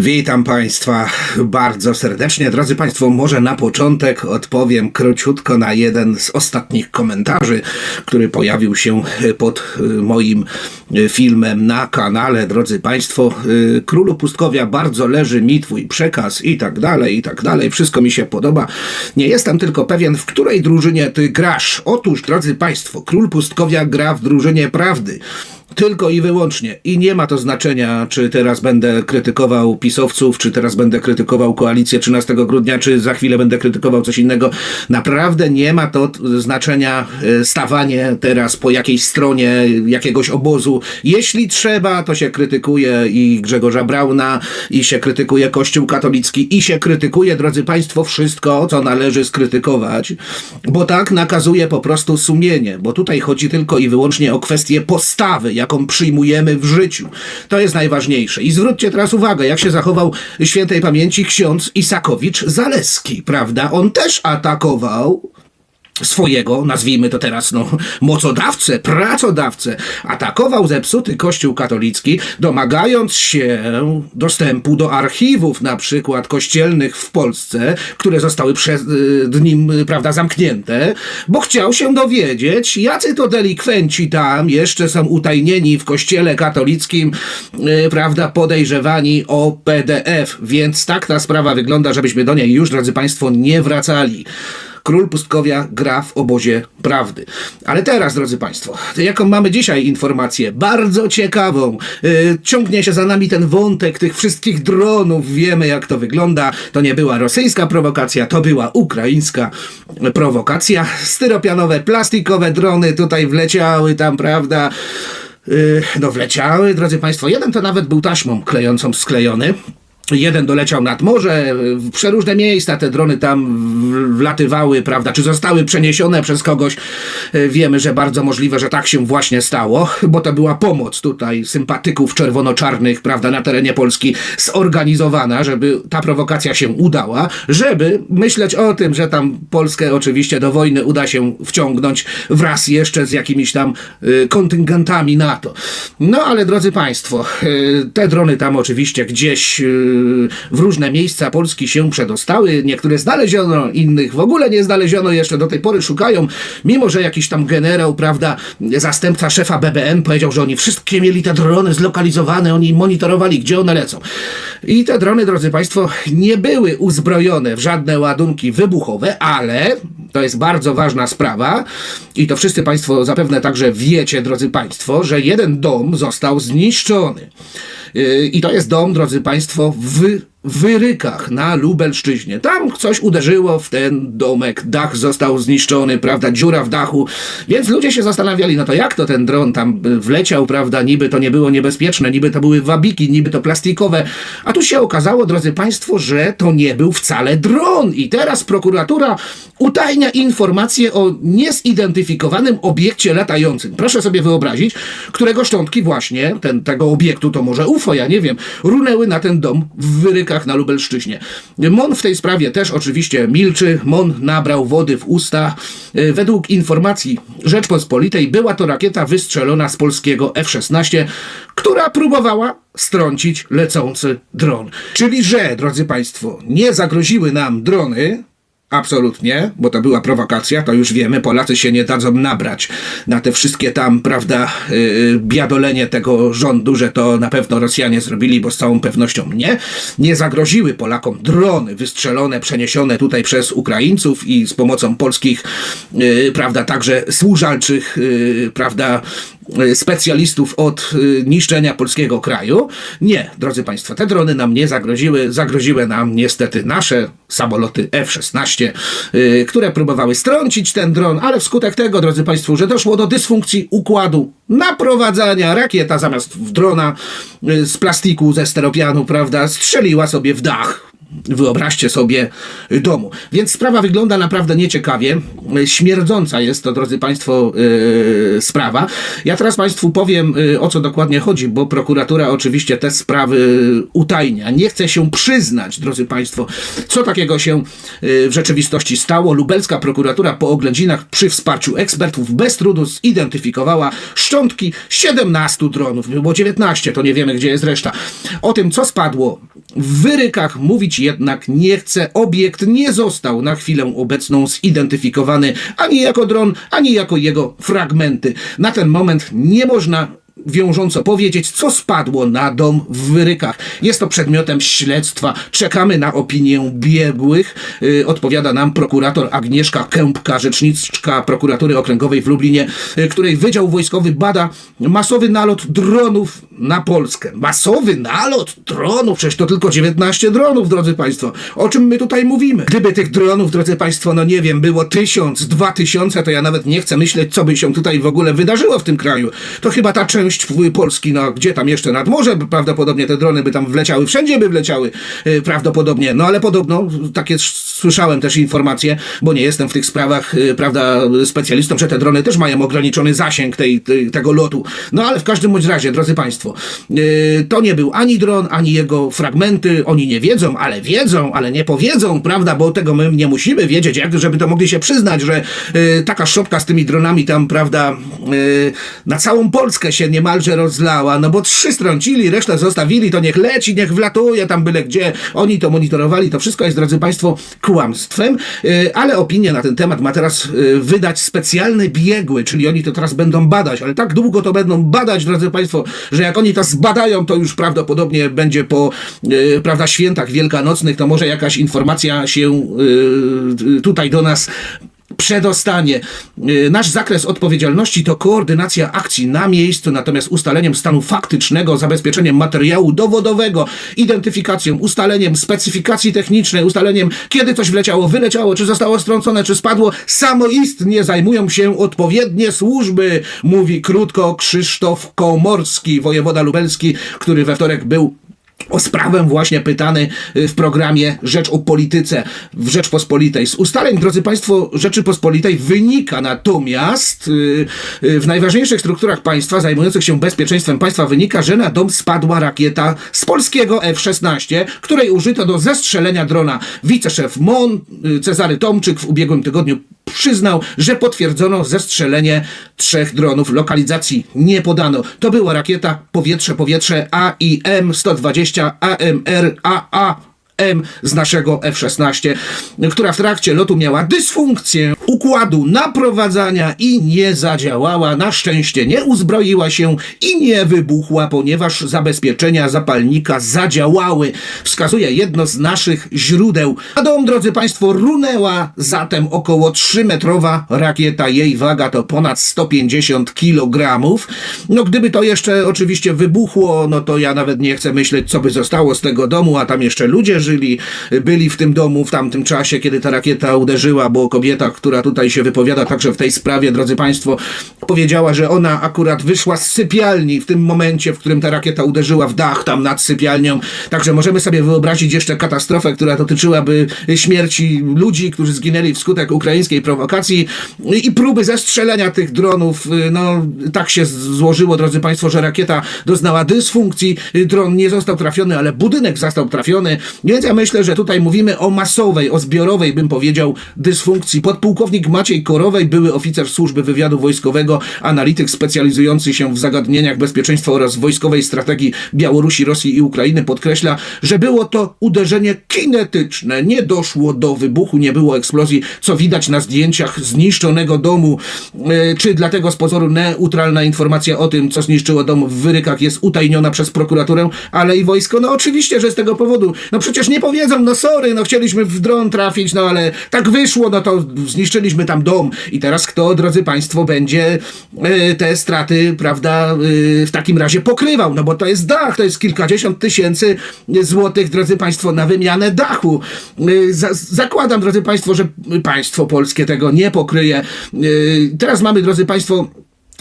Witam Państwa bardzo serdecznie. Drodzy Państwo, może na początek odpowiem króciutko na jeden z ostatnich komentarzy, który pojawił się pod y, moim y, filmem na kanale. Drodzy Państwo, y, Królu Pustkowia bardzo leży mi Twój przekaz i tak dalej, i tak dalej. Wszystko mi się podoba. Nie jestem tylko pewien, w której drużynie Ty grasz. Otóż, drodzy Państwo, Król Pustkowia gra w drużynie prawdy. Tylko i wyłącznie. I nie ma to znaczenia, czy teraz będę krytykował pisowców, czy teraz będę krytykował koalicję 13 grudnia, czy za chwilę będę krytykował coś innego. Naprawdę nie ma to znaczenia e, stawanie teraz po jakiejś stronie jakiegoś obozu. Jeśli trzeba, to się krytykuje i Grzegorza Brauna, i się krytykuje Kościół katolicki, i się krytykuje, drodzy Państwo, wszystko, co należy skrytykować, bo tak nakazuje po prostu sumienie, bo tutaj chodzi tylko i wyłącznie o kwestię postawy, jaką przyjmujemy w życiu. To jest najważniejsze. I zwróćcie teraz uwagę, jak się zachował świętej pamięci ksiądz Isakowicz Zaleski, prawda? On też atakował swojego, nazwijmy to teraz, no, mocodawcę, pracodawcę, atakował zepsuty kościół katolicki, domagając się dostępu do archiwów, na przykład kościelnych w Polsce, które zostały przez y, nim, y, prawda, zamknięte, bo chciał się dowiedzieć, jacy to delikwenci tam jeszcze są utajnieni w kościele katolickim, y, prawda, podejrzewani o PDF, więc tak ta sprawa wygląda, żebyśmy do niej już, drodzy Państwo, nie wracali. Król Pustkowia gra w obozie prawdy. Ale teraz, drodzy Państwo, jaką mamy dzisiaj informację? Bardzo ciekawą. Yy, ciągnie się za nami ten wątek tych wszystkich dronów. Wiemy, jak to wygląda. To nie była rosyjska prowokacja, to była ukraińska prowokacja. Styropianowe, plastikowe drony tutaj wleciały tam, prawda? Yy, no wleciały, drodzy Państwo. Jeden to nawet był taśmą klejącą sklejony. Jeden doleciał nad morze, w przeróżne miejsca te drony tam wlatywały, prawda, czy zostały przeniesione przez kogoś. E, Wiemy, że bardzo możliwe, że tak się właśnie stało, bo to była pomoc tutaj sympatyków czerwono-czarnych, prawda, na terenie Polski zorganizowana, żeby ta prowokacja się udała, żeby myśleć o tym, że tam Polskę oczywiście do wojny uda się wciągnąć wraz jeszcze z jakimiś tam y, kontyngentami NATO. No ale drodzy Państwo, y, te drony tam oczywiście gdzieś w różne miejsca Polski się przedostały. Niektóre znaleziono, innych w ogóle nie znaleziono, jeszcze do tej pory szukają, mimo że jakiś tam generał, prawda, zastępca szefa BBN powiedział, że oni wszystkie mieli te drony zlokalizowane, oni monitorowali, gdzie one lecą. I te drony, drodzy Państwo, nie były uzbrojone w żadne ładunki wybuchowe, ale to jest bardzo ważna sprawa i to wszyscy Państwo zapewne także wiecie, drodzy Państwo, że jeden dom został zniszczony. Yy, I to jest dom, drodzy Państwo, w Wyrykach na Lubelszczyźnie. Tam coś uderzyło w ten domek, dach został zniszczony, prawda, dziura w dachu, więc ludzie się zastanawiali, no to jak to ten dron tam y, wleciał, prawda, niby to nie było niebezpieczne, niby to były wabiki, niby to plastikowe, a tu się okazało, drodzy Państwo, że to nie był wcale dron. I teraz prokuratura utajnia informacje o niezidentyfikowanym obiekcie latającym. Proszę sobie wyobrazić, którego szczątki właśnie ten, tego obiektu, to może UFO, ja nie wiem, runęły na ten dom w Wyrykach na Lubelszczyźnie. MON w tej sprawie też oczywiście milczy. MON nabrał wody w usta. E, Według informacji Rzeczpospolitej była to rakieta wystrzelona z polskiego F-16, która próbowała strącić lecący dron. Czyli, że, drodzy Państwo, nie zagroziły nam drony, Absolutnie, bo to była prowokacja, to już wiemy, Polacy się nie dadzą nabrać na te wszystkie tam, prawda, yy, biadolenie tego rządu, że to na pewno Rosjanie zrobili, bo z całą pewnością nie. Nie zagroziły Polakom drony wystrzelone, przeniesione tutaj przez Ukraińców i z pomocą polskich, yy, prawda, także służalczych, yy, prawda, specjalistów od y, niszczenia polskiego kraju. Nie, drodzy Państwo, te drony nam nie zagroziły. Zagroziły nam niestety nasze samoloty F-16, y, które próbowały strącić ten dron, ale wskutek tego, drodzy Państwo, że doszło do dysfunkcji układu naprowadzania, rakieta zamiast w drona z plastiku, ze steropianu, prawda, strzeliła sobie w dach wyobraźcie sobie, domu. Więc sprawa wygląda naprawdę nieciekawie. Śmierdząca jest to, drodzy Państwo, yy, sprawa. Ja teraz Państwu powiem, yy, o co dokładnie chodzi, bo prokuratura oczywiście te sprawy utajnia. Nie chce się przyznać, drodzy Państwo, co takiego się yy, w rzeczywistości stało. Lubelska prokuratura po oględzinach przy wsparciu ekspertów bez trudu zidentyfikowała szczątki 17 dronów. Było 19, to nie wiemy, gdzie jest reszta. O tym, co spadło w wyrykach, mówić jednak nie chce. Obiekt nie został na chwilę obecną zidentyfikowany ani jako dron, ani jako jego fragmenty. Na ten moment nie można wiążąco powiedzieć, co spadło na dom w Wyrykach. Jest to przedmiotem śledztwa. Czekamy na opinię biegłych. Yy, odpowiada nam prokurator Agnieszka Kępka, rzeczniczka prokuratury okręgowej w Lublinie, yy, której Wydział Wojskowy bada masowy nalot dronów na Polskę. Masowy nalot dronów? Przecież to tylko 19 dronów, drodzy Państwo. O czym my tutaj mówimy? Gdyby tych dronów, drodzy Państwo, no nie wiem, było tysiąc, dwa tysiące, to ja nawet nie chcę myśleć, co by się tutaj w ogóle wydarzyło w tym kraju. To chyba ta część Polski, no gdzie tam jeszcze nad morze, prawdopodobnie te drony by tam wleciały, wszędzie by wleciały yy, prawdopodobnie. No ale podobno, takie słyszałem też informacje, bo nie jestem w tych sprawach, yy, prawda, specjalistą, że te drony też mają ograniczony zasięg tej, tej, tego lotu. No ale w każdym bądź razie, drodzy Państwo, yy, to nie był ani dron, ani jego fragmenty. Oni nie wiedzą, ale wiedzą, ale nie powiedzą, prawda, bo tego my nie musimy wiedzieć, jak żeby to mogli się przyznać, że yy, taka szopka z tymi dronami tam, prawda, yy, na całą Polskę się niemalże rozlała, no bo trzy strącili, resztę zostawili, to niech leci, niech wlatuje tam byle gdzie. Oni to monitorowali, to wszystko jest, drodzy Państwo, kłamstwem, ale opinię na ten temat ma teraz wydać specjalny biegły, czyli oni to teraz będą badać, ale tak długo to będą badać, drodzy Państwo, że jak oni to zbadają, to już prawdopodobnie będzie po, yy, prawda, świętach wielkanocnych, to może jakaś informacja się yy, tutaj do nas przedostanie. Yy, Nasz zakres odpowiedzialności to koordynacja akcji na miejscu, natomiast ustaleniem stanu faktycznego, zabezpieczeniem materiału dowodowego, identyfikacją, ustaleniem specyfikacji technicznej, ustaleniem kiedy coś wleciało, wyleciało, czy zostało strącone, czy spadło, samoistnie zajmują się odpowiednie służby, mówi krótko Krzysztof Komorski, wojewoda lubelski, który we wtorek był o sprawę właśnie pytany y, w programie Rzecz o Polityce w Rzeczpospolitej. Z ustaleń, drodzy Państwo, Rzeczypospolitej wynika natomiast y, y, w najważniejszych strukturach państwa zajmujących się bezpieczeństwem państwa wynika, że na dom spadła rakieta z polskiego F-16, której użyto do zestrzelenia drona. Wiceszef MON Cezary Tomczyk w ubiegłym tygodniu przyznał, że potwierdzono zestrzelenie trzech dronów. Lokalizacji nie podano. To była rakieta powietrze-powietrze AIM-120 AMR AA M z naszego F-16, która w trakcie lotu miała dysfunkcję układu naprowadzania i nie zadziałała. Na szczęście nie uzbroiła się i nie wybuchła, ponieważ zabezpieczenia zapalnika zadziałały, wskazuje jedno z naszych źródeł. A dom, drodzy Państwo, runęła zatem około 3-metrowa rakieta. Jej waga to ponad 150 kg. No gdyby to jeszcze oczywiście wybuchło, no to ja nawet nie chcę myśleć, co by zostało z tego domu, a tam jeszcze ludzie żyli, byli w tym domu w tamtym czasie, kiedy ta rakieta uderzyła, bo kobieta, która tutaj się wypowiada także w tej sprawie, drodzy Państwo, powiedziała, że ona akurat wyszła z sypialni w tym momencie, w którym ta rakieta uderzyła w dach tam nad sypialnią. Także możemy sobie wyobrazić jeszcze katastrofę, która dotyczyłaby śmierci ludzi, którzy zginęli wskutek ukraińskiej prowokacji i próby zestrzelenia tych dronów. No, tak się złożyło, drodzy Państwo, że rakieta doznała dysfunkcji, dron nie został trafiony, ale budynek został trafiony, więc ja myślę, że tutaj mówimy o masowej, o zbiorowej, bym powiedział, dysfunkcji. Podpułkownik Maciej Korowej, były oficer służby wywiadu wojskowego, analityk specjalizujący się w zagadnieniach bezpieczeństwa oraz wojskowej strategii Białorusi, Rosji i Ukrainy, podkreśla, że było to uderzenie kinetyczne. Nie doszło do wybuchu, nie było eksplozji, co widać na zdjęciach zniszczonego domu. E, Czy dlatego z pozoru neutralna informacja o tym, co zniszczyło dom w Wyrykach jest utajniona przez prokuraturę, ale i wojsko? No oczywiście, że z tego powodu. No przecież nie powiedzą, no sorry, no chcieliśmy w dron trafić, no ale tak wyszło, no to zniszczyliśmy tam dom. I teraz kto, drodzy Państwo, będzie e, te straty, prawda, e, w takim razie pokrywał? No bo to jest dach, to jest kilkadziesiąt tysięcy złotych, drodzy Państwo, na wymianę dachu. E, za, zakładam, drodzy Państwo, że państwo polskie tego nie pokryje. E, teraz mamy, drodzy Państwo,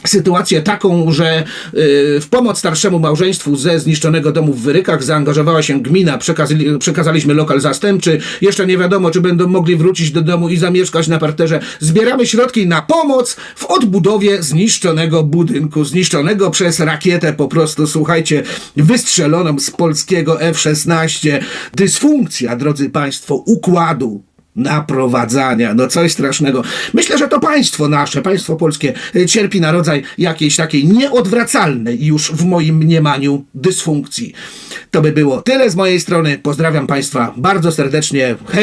sytuację taką, że y, w pomoc starszemu małżeństwu ze zniszczonego domu w Wyrykach zaangażowała się gmina, przekazali, przekazaliśmy lokal zastępczy, jeszcze nie wiadomo, czy będą mogli wrócić do domu i zamieszkać na parterze. Zbieramy środki na pomoc w odbudowie zniszczonego budynku, zniszczonego przez rakietę po prostu, słuchajcie, wystrzeloną z polskiego F-16. Dysfunkcja, drodzy Państwo, układu naprowadzania, no coś strasznego. Myślę, że to państwo nasze, państwo polskie y, cierpi na rodzaj jakiejś takiej nieodwracalnej już w moim mniemaniu dysfunkcji. To by było tyle z mojej strony. Pozdrawiam Państwa bardzo serdecznie. Hej!